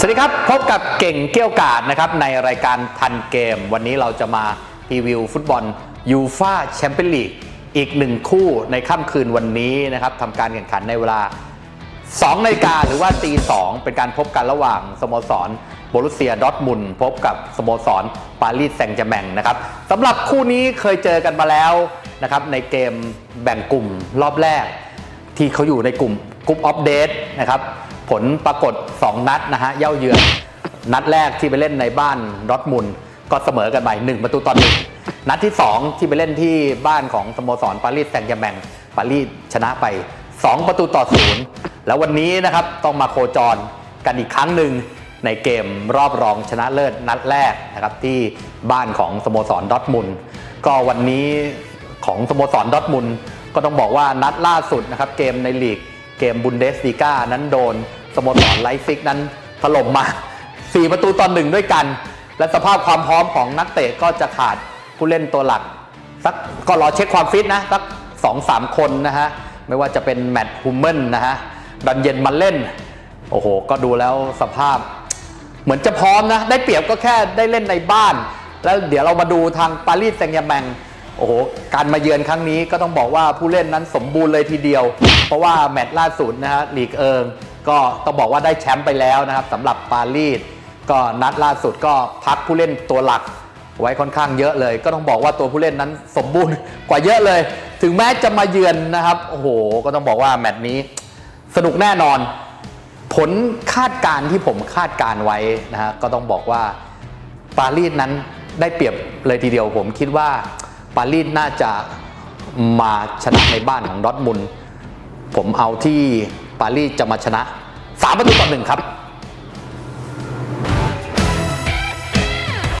สวัสดีครับ พบกับเก่งเกี้ยวกาดนะครับในรายการทันเกม วันนี้เราจะมารีวิวฟุตบอลยูฟาแชมเปี้ยนลีกอีกหนึ่งคู่ในค่ำคืนวันนี้นะครับทำการแข่งขันในเวลา2นาฬิกาหรือว่าตีสองเป็นการพบกันระหว่างสโมสรโบรุเซียดอทมุนพบกับสโมสรปารีสแซงต์แชร์แมงนะครับสำหรับคู่นี้เคยเจอกันมาแล้วนะครับในเกมแบ่งกลุ่มรอบแรก ที่เขาอยู่ในกลุ่มกลุ่มออฟเดตนะครับ ผลปรากฏ 2 นัดนะฮะเย่าเยือนนัดแรกที่ไปเล่นในบ้านดอร์ทมุนก็เสมอกันไป1ประตูต่อหนึ่งนัดที่ 2 ที่ไปเล่นที่บ้านของสโมสรปารีสแซงต์แชร์แมงปารีสชนะไป 2 ประตูต่อศูนย์แล้ววันนี้นะครับต้องมาโคจรกันอีกครั้งหนึ่งในเกมรอบรองชนะเลิศนัดแรกนะครับที่บ้านของสโมสรดอทมุนก็วันนี้ของสโมสรดอทมุนก็ต้องบอกว่านัดล่าสุดนะครับเกมในลีก เกมบุนเดสลีกานั้นโดนสโมสรไลฟ์ซิกนั้นถล่มมา 4 ประตูต่อหนึ่งด้วยกัน และสภาพความพร้อมของนักเตะก็จะขาดผู้เล่นตัวหลัก สักก็รอเช็คความฟิตนะสักสองสามคนนะฮะ ไม่ว่าจะเป็นแมตต์ฮูมเมนนะฮะดันเย็นมาเล่น โอ้โห ก็ดูแล้วสภาพ เหมือนจะพร้อมนะ ได้เปรียบก็แค่ได้เล่นในบ้าน แล้วเดี๋ยวเรามาดูทางปารีสแซงต์แชร์แมง โอ้โห การมาเยือนครั้งนี้ก็ต้องบอกว่าผู้เล่นนั้นสมบูรณ์เลยทีเดียว เพราะว่าแมตช์ล่าสุดนะฮะลีกเอิง ก็ต้องบอกว่าได้แชมป์ไปแล้วนะครับสำหรับปารีสก็นัดล่าสุดก็พักผู้เล่นตัวหลักไว้ค่อนข้างเยอะเลย ก็ต้องบอกว่าตัวผู้เล่นนั้นสมบูรณ์กว่าเยอะเลย ถึงแม้จะมาเยือนนะครับ โอ้โห ก็ต้องบอกว่าแมตช์นี้สนุกแน่นอน ผลคาดการที่ผมคาดการไว้นะฮะก็ต้องบอกว่าปารีสนั้นได้เปรียบเลยทีเดียวผมคิดว่า ปารีสน่าจะมาชนะในบ้านของดอทมุนผมเอาที่ปารีสจะมาชนะ 3 ประตูต่อหนึ่งครับ